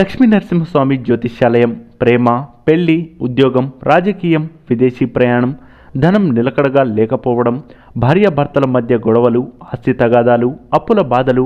లక్ష్మీ నరసింహస్వామి జ్యోతిష్యాలయం ప్రేమ పెళ్ళి ఉద్యోగం రాజకీయం విదేశీ ప్రయాణం ధనం నిలకడగా లేకపోవడం భార్యాభర్తల మధ్య గొడవలు ఆస్తి తగాదాలు అప్పుల బాధలు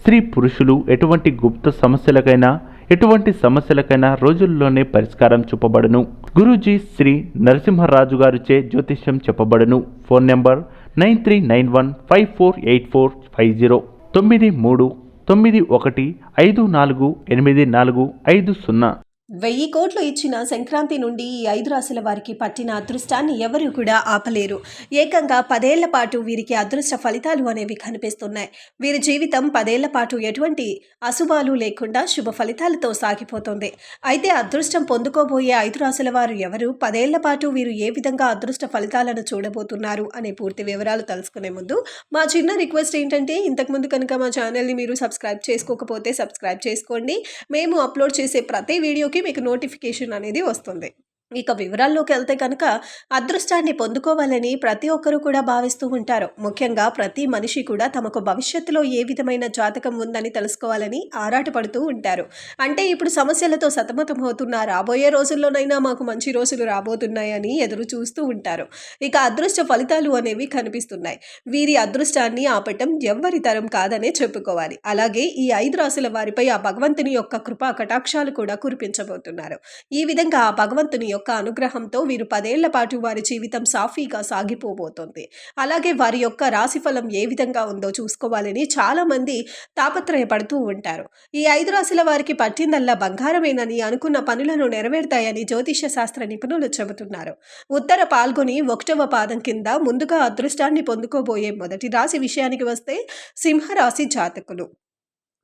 స్త్రీ పురుషులు ఎటువంటి గుప్త సమస్యలకైనా ఎటువంటి సమస్యలకైనా రోజుల్లోనే పరిష్కారం చూపబడును. గురూజీ శ్రీ నరసింహరాజు గారిచే జ్యోతిష్యం చెప్పబడును. Phone number nine three nine one five four eight four five zero. తొమ్మిది మూడు తొమ్మిది ఒకటి ఐదు నాలుగు ఎనిమిది నాలుగు ఐదు సున్నా. వెయ్యి కోట్లు ఇచ్చిన సంక్రాంతి నుండి ఈ ఐదు రాశుల వారికి పట్టిన అదృష్టాన్ని ఎవరూ కూడా ఆపలేరు. ఏకంగా పదేళ్ళ పాటు వీరికి అదృష్ట ఫలితాలు అనేవి కనిపిస్తున్నాయి. వీరి జీవితం పదేళ్ళ పాటు ఎటువంటి అశుభాలు లేకుండా శుభ ఫలితాలతో సాగిపోతుంది. అయితే అదృష్టం పొందుకోబోయే ఐదు రాశుల వారు ఎవరు? పదేళ్ళ పాటు వీరు ఏ విధంగా అదృష్ట ఫలితాలను చూడబోతున్నారు అనే పూర్తి వివరాలు తెలుసుకునే ముందు మా చిన్న రిక్వెస్ట్ ఏంటంటే ఇంతకుముందు కనుక మా ఛానల్ని మీరు సబ్స్క్రైబ్ చేసుకోకపోతే సబ్స్క్రైబ్ చేసుకోండి. మేము అప్లోడ్ చేసే ప్రతి వీడియోకి మీకు నోటిఫికేషన్ అనేది వస్తుంది. ఇక వివరాల్లోకి వెళ్తే కనుక అదృష్టాన్ని పొందుకోవాలని ప్రతి ఒక్కరూ కూడా భావిస్తూ ఉంటారు. ముఖ్యంగా ప్రతి మనిషి కూడా తమకు భవిష్యత్తులో ఏ విధమైన జాతకం ఉందని తెలుసుకోవాలని ఆరాటపడుతూ ఉంటారు. అంటే ఇప్పుడు సమస్యలతో సతమతం అవుతున్న రాబోయే రోజుల్లోనైనా మాకు మంచి రోజులు రాబోతున్నాయని ఎదురు చూస్తూ ఉంటారు. ఇక అదృష్ట ఫలితాలు అనేవి కనిపిస్తున్నాయి. వీరి అదృష్టాన్ని ఆపటం ఎవ్వరి తరం కాదనే చెప్పుకోవాలి. అలాగే ఈ ఐదు రాశుల వారిపై ఆ భగవంతుని యొక్క కృపా కటాక్షాలు కూడా కురిపించబోతున్నారు. ఈ విధంగా ఆ భగవంతుని యొక్క అనుగ్రహంతో వీరు పదేళ్ళ పాటు వారి జీవితం సాఫీగా సాగిపోబోతోంది. అలాగే వారి యొక్క రాశిఫలం ఏ విధంగా ఉందో చూసుకోవాలని చాలామంది తాపత్రయపడుతూ ఉంటారు. ఈ ఐదు రాశుల వారికి పట్టిందల్లా బంగారమేనని అనుకున్న పనులను నెరవేరుతాయని జ్యోతిష శాస్త్ర నిపుణులు చెబుతున్నారు. ఉత్తర పాల్గొని ఒకటవ పాదం కింద ముందుగా అదృష్టాన్ని పొందుకోబోయే మొదటి రాశి విషయానికి వస్తే సింహరాశి జాతకులు.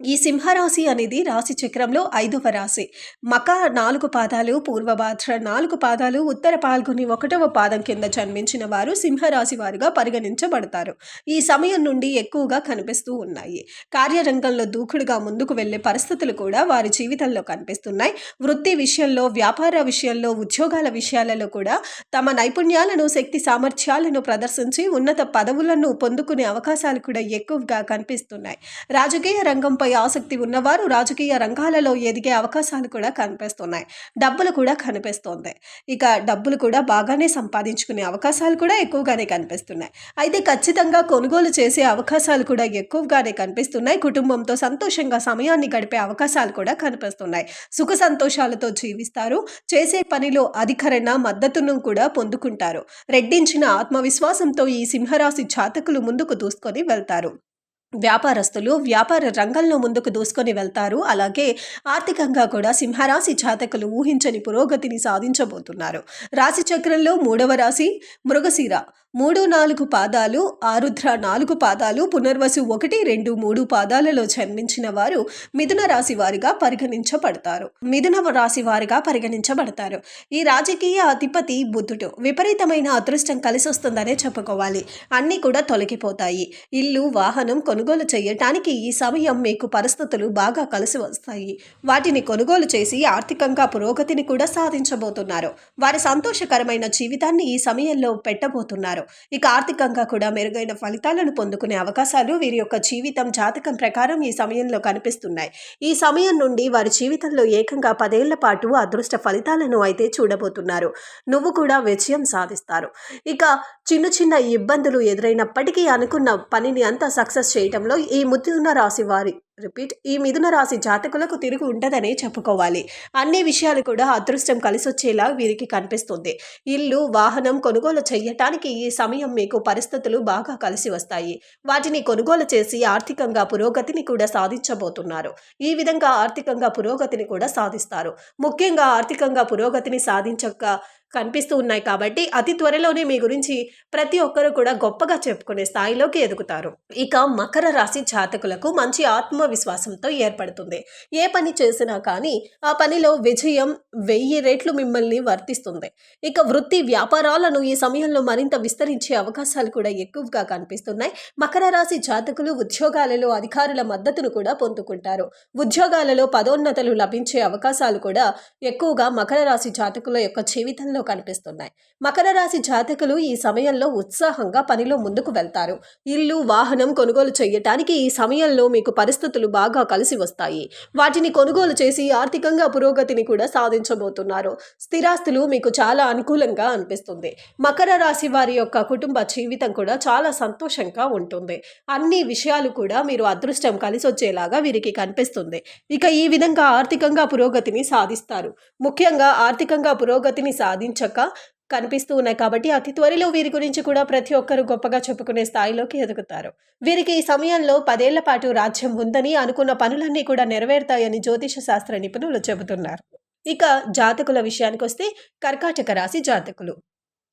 ఈ సింహరాశి అనేది రాశి చక్రంలో ఐదవ రాశి. మక నాలుగు పాదాలు పూర్వభాద్ర నాలుగు పాదాలు ఉత్తర పాల్గొని ఒకటవ పాదం కింద జన్మించిన వారు సింహరాశి వారుగా పరిగణించబడతారు. ఈ సమయం నుండి ఎక్కువగా కనిపిస్తూ ఉన్నాయి. కార్యరంగంలో దూకుడుగా ముందుకు వెళ్ళే పరిస్థితులు కూడా వారి జీవితంలో కనిపిస్తున్నాయి. వృత్తి విషయంలో వ్యాపార విషయంలో ఉద్యోగాల విషయాలలో కూడా తమ నైపుణ్యాలను శక్తి సామర్థ్యాలను ప్రదర్శించి ఉన్నత పదవులను పొందుకునే అవకాశాలు కూడా ఎక్కువగా కనిపిస్తున్నాయి. రాజకీయ రంగంపై ఆసక్తి ఉన్నవారు రాజకీయ రంగాలలో ఎదిగే అవకాశాలు కూడా కనిపిస్తున్నాయి. డబ్బులు కూడా కనిపిస్తోంది. ఇక డబ్బులు కూడా బాగానే సంపాదించుకునే అవకాశాలు కూడా ఎక్కువగానే కనిపిస్తున్నాయి. అయితే ఖచ్చితంగా కొనుగోలు చేసే అవకాశాలు కూడా ఎక్కువగానే కనిపిస్తున్నాయి. కుటుంబంతో సంతోషంగా సమయాన్ని గడిపే అవకాశాలు కూడా కనిపిస్తున్నాయి. సుఖ సంతోషాలతో జీవిస్తారు. చేసే పనిలో అధికరణ మద్దతును కూడా పొందుకుంటారు. రెడ్డించిన ఆత్మవిశ్వాసంతో ఈ సింహరాశి జాతకులు ముందుకు దూసుకొని వెళ్తారు. వ్యాపారస్తులు వ్యాపార రంగంలో ముందుకు దూసుకొని వెళ్తారు. అలాగే ఆర్థికంగా కూడా సింహరాశి జాతకులు ఊహించని పురోగతిని సాధించబోతున్నారు. రాశి చక్రంలో మూడవ రాశి మృగశీర. మూడు నాలుగు పాదాలు ఆరుద్ర నాలుగు పాదాలు పునర్వసు ఒకటి రెండు మూడు పాదాలలో జన్మించిన వారు మిథున రాశి వారిగా పరిగణించబడతారు. మిథున రాశి వారిగా పరిగణించబడతారు. ఈ రాజకీయ అధిపతి బుద్ధుడు విపరీతమైన అదృష్టం కలిసి వస్తుందనే చెప్పుకోవాలి. అన్నీ కూడా తొలగిపోతాయి. ఇల్లు వాహనం కొనుగోలు చేయటానికి ఈ సమయం మీకు పరిస్థితులు బాగా కలిసి వస్తాయి. వాటిని కొనుగోలు చేసి ఆర్థికంగా పురోగతిని కూడా సాధించబోతున్నారు. వారి సంతోషకరమైన జీవితాన్ని ఈ సమయంలో పెట్టబోతున్నారు. ఇక ఆర్థికంగా కూడా మెరుగైన ఫలితాలను పొందుకునే అవకాశాలు వీరి యొక్క జీవితం జాతకం ప్రకారం ఈ సమయంలో కనిపిస్తున్నాయి. ఈ సమయం నుండి వారి జీవితంలో ఏకంగా పదేళ్ళ పాటు అదృష్ట ఫలితాలను అయితే చూడబోతున్నారు. నువ్వు కూడా విజయం సాధిస్తారు. ఇక చిన్న చిన్న ఇబ్బందులు ఎదురైనప్పటికీ అనుకున్న పనిని అంతా సక్సెస్ చేయటంలో ఈ మిథున రాశి వారి రిపీట్ ఈ మిథున రాశి జాతకులకు తిరుగు ఉండదనే చెప్పుకోవాలి. అన్ని విషయాలు కూడా అదృష్టం కలిసొచ్చేలా వీరికి కనిపిస్తుంది. ఇల్లు వాహనం కొనుగోలు చేయటానికి ఈ సమయం మీకు పరిస్థితులు బాగా కలిసి వస్తాయి వాటిని కొనుగోలు చేసి ఆర్థికంగా పురోగతిని కూడా సాధించబోతున్నారు. ఈ విధంగా ఆర్థికంగా పురోగతిని కూడా సాధిస్తారు. ముఖ్యంగా ఆర్థికంగా పురోగతిని సాధించక కనిపిస్తూ ఉన్నాయి కాబట్టి అతి త్వరలోనే మీ గురించి ప్రతి ఒక్కరు కూడా గొప్పగా చెప్పుకునే స్థాయిలోకి ఎదుగుతారు. ఇక మకర రాశి జాతకులకు మంచి ఆత్మవిశ్వాసంతో ఏర్పడుతుంది. ఏ పని చేసినా కానీ ఆ పనిలో విజయం వెయ్యి రేట్లు మిమ్మల్ని వర్తిస్తుంది. ఇక వృత్తి వ్యాపారాలను ఈ సమయంలో మరింత విస్తరించే అవకాశాలు కూడా ఎక్కువగా కనిపిస్తున్నాయి. మకర రాశి జాతకులు ఉద్యోగాలలో అధికారుల మద్దతును కూడా పొందుకుంటారు. ఉద్యోగాలలో పదోన్నతలు లభించే అవకాశాలు కూడా ఎక్కువగా మకర రాశి జాతకుల యొక్క జీవితంలో సమయంలో కనిపిస్తున్నాయి. మకర రాశి జాతకులు ఈ సమయంలో ఉత్సాహంగా పనిలో ముందుకు వెళ్తారు. ఇల్లు వాహనం కొనుగోలు చేయటానికి ఈ సమయంలో మీకు పరిస్థితులు బాగా కలిసి వస్తాయి. వాటిని కొనుగోలు చేసి ఆర్థికంగా పురోగతిని కూడా సాధించబోతున్నారు. స్థిరాస్తులు మీకు చాలా అనుకూలంగా అనిపిస్తుంది. మకర రాశి వారి యొక్క కుటుంబ జీవితం కూడా చాలా సంతోషంగా ఉంటుంది. అన్ని విషయాలు కూడా మీరు అదృష్టం కలిసి వచ్చేలాగా వీరికి కనిపిస్తుంది. ఇక ఈ విధంగా ఆర్థికంగా పురోగతిని సాధిస్తారు. ముఖ్యంగా ఆర్థికంగా పురోగతిని సాధించక కనిపిస్తూ ఉన్నాయి కాబట్టి అతి త్వరలో వీరి గురించి కూడా ప్రతి ఒక్కరు గొప్పగా చెప్పుకునే స్థాయిలోకి ఎదుగుతారు. వీరికి ఈ సమయంలో పదేళ్ళ పాటు రాజ్యం ఉందని అనుకున్న పనులన్నీ కూడా నెరవేరుతాయని జ్యోతిష శాస్త్ర నిపుణులు చెబుతున్నారు. ఇక జాతకుల విషయానికి వస్తే కర్కాటక రాశి జాతకులు.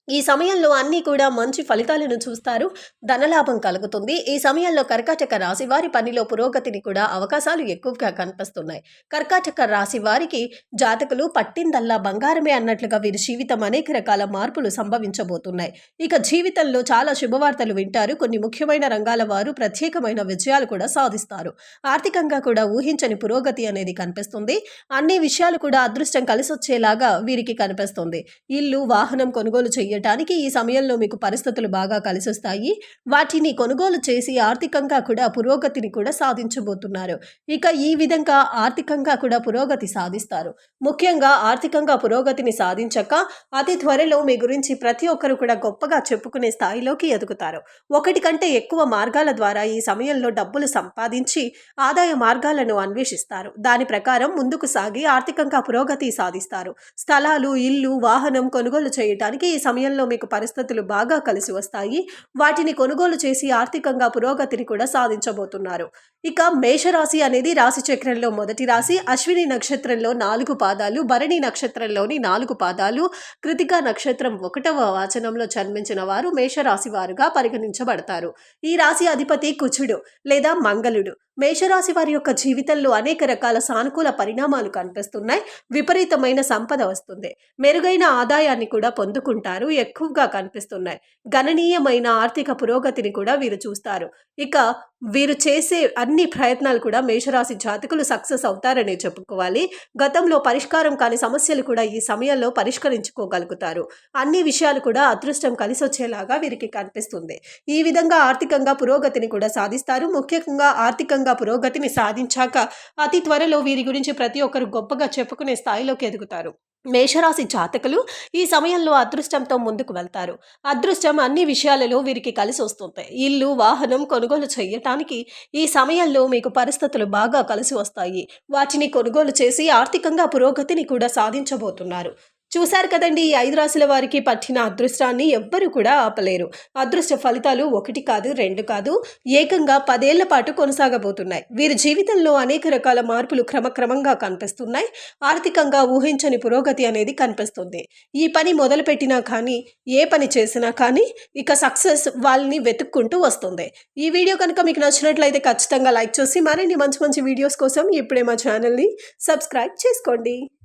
ఈ సమయంలో అన్నీ కూడా మంచి ఫలితాలను చూస్తారు. ధనలాభం కలుగుతుంది. ఈ సమయంలో కర్కాటక రాశి వారి పనిలో పురోగతిని కూడా అవకాశాలు ఎక్కువగా కనిపిస్తున్నాయి. కర్కాటక రాశి వారికి జాతకులు పట్టిందల్లా బంగారమే అన్నట్లుగా వీరి జీవితం అనేక రకాల మార్పులు సంభవించబోతున్నాయి. ఇక జీవితంలో చాలా శుభవార్తలు వింటారు. కొన్ని ముఖ్యమైన రంగాల వారు ప్రత్యేకమైన విజయాలు కూడా సాధిస్తారు. ఆర్థికంగా కూడా ఊహించని పురోగతి అనేది కనిపిస్తుంది. అన్ని విషయాలు కూడా అదృష్టం కలిసొచ్చేలాగా వీరికి కనిపిస్తుంది. ఇల్లు వాహనం కొనుగోలు చేయ చేయటానికి ఈ సమయంలో మీకు పరిస్థితులు బాగా కలిసొస్తాయి. వాటిని కొనుగోలు చేసి ఆర్థికంగా కూడా పురోగతిని కూడా సాధించబోతున్నారు. ఇక ఈ విధంగా ఆర్థికంగా కూడా పురోగతి సాధిస్తారు. ముఖ్యంగా ఆర్థికంగా పురోగతిని సాధించక అతి త్వరలో మీ గురించి ప్రతి ఒక్కరు కూడా గొప్పగా చెప్పుకునే స్థాయిలోకి ఎదుగుతారు. ఒకటి కంటే ఎక్కువ మార్గాల ద్వారా ఈ సమయంలో డబ్బులు సంపాదించి ఆదాయ మార్గాలను అన్వేషిస్తారు. దాని ప్రకారం ముందుకు సాగి ఆర్థికంగా పురోగతి సాధిస్తారు. స్థలాలు ఇల్లు వాహనం కొనుగోలు చేయటానికి ఈ సమయం సమయంలో మీకు పరిస్థితులు బాగా కలిసి వస్తాయి. వాటిని కొనుగోలు చేసి ఆర్థికంగా పురోగతిని కూడా సాధించబోతున్నారు. ఇక మేషరాశి అనేది రాశి చక్రంలో మొదటి రాశి. అశ్విని నక్షత్రంలో నాలుగు పాదాలు భరణి నక్షత్రంలోని నాలుగు పాదాలు కృతికా నక్షత్రం ఒకటవ వాచనంలో జన్మించిన వారు మేషరాశి వారుగా పరిగణించబడతారు. ఈ రాశి అధిపతి కుచుడు లేదా మంగళుడు. మేషరాశి వారి యొక్క జీవితంలో అనేక రకాల సానుకూల పరిణామాలు కనిపిస్తున్నాయి. విపరీతమైన సంపద వస్తుంది. మెరుగైన ఆదాయాన్ని కూడా పొందుకుంటారు. ఎక్కువగా కనిపిస్తున్నాయి. గణనీయమైన ఆర్థిక పురోగతిని కూడా వీరు చూస్తారు. ఇక వీరు చేసే అన్ని ప్రయత్నాలు కూడా మేషరాశి జాతకులు సక్సెస్ అవుతారనే చెప్పుకోవాలి. గతంలో పరిష్కారం కాని సమస్యలు కూడా ఈ సమయంలో పరిష్కరించుకోగలుగుతారు. అన్ని విషయాలు కూడా అదృష్టం కలిసి వచ్చేలాగా వీరికి కనిపిస్తుంది. ఈ విధంగా ఆర్థికంగా పురోగతిని కూడా సాధిస్తారు. ముఖ్యంగా ఆర్థికంగా పురోగతిని సాధించాక అతి త్వరలో వీరి గురించి ప్రతి ఒక్కరు గొప్పగా చెప్పుకునే స్థాయిలోకి ఎదుగుతారు. మేషరాశి జాతకులు ఈ సమయంలో అదృష్టంతో ముందుకు వెళ్తారు. అదృష్టం అన్ని విషయాలలో వీరికి కలిసి వస్తుంది. ఇల్లు వాహనం కొనుగోలు చేయటానికి ఈ సమయంలో మీకు పరిస్థితులు బాగా కలిసి వస్తాయి. వాటిని కొనుగోలు చేసి ఆర్థికంగా పురోగతిని కూడా సాధించబోతున్నారు. చూశారు కదండి ఈ ఐదు రాశుల వారికి పట్టిన అదృష్టాన్ని ఎవ్వరూ కూడా ఆపలేరు. అదృష్ట ఫలితాలు ఒకటి కాదు రెండు కాదు ఏకంగా పదేళ్ళ పాటు కొనసాగబోతున్నాయి. వీరి జీవితంలో అనేక రకాల మార్పులు క్రమక్రమంగా కనిపిస్తున్నాయి. ఆర్థికంగా ఊహించని పురోగతి అనేది కనిపిస్తుంది. ఈ పని మొదలుపెట్టినా కానీ ఏ పని చేసినా కానీ ఇక సక్సెస్ వాళ్ళని వెతుక్కుంటూ వస్తుంది. ఈ వీడియో కనుక మీకు నచ్చినట్లయితే ఖచ్చితంగా లైక్ చేసి మరిన్ని మంచి మంచి వీడియోస్ కోసం ఇప్పుడే మా ఛానల్ని సబ్స్క్రైబ్ చేసుకోండి.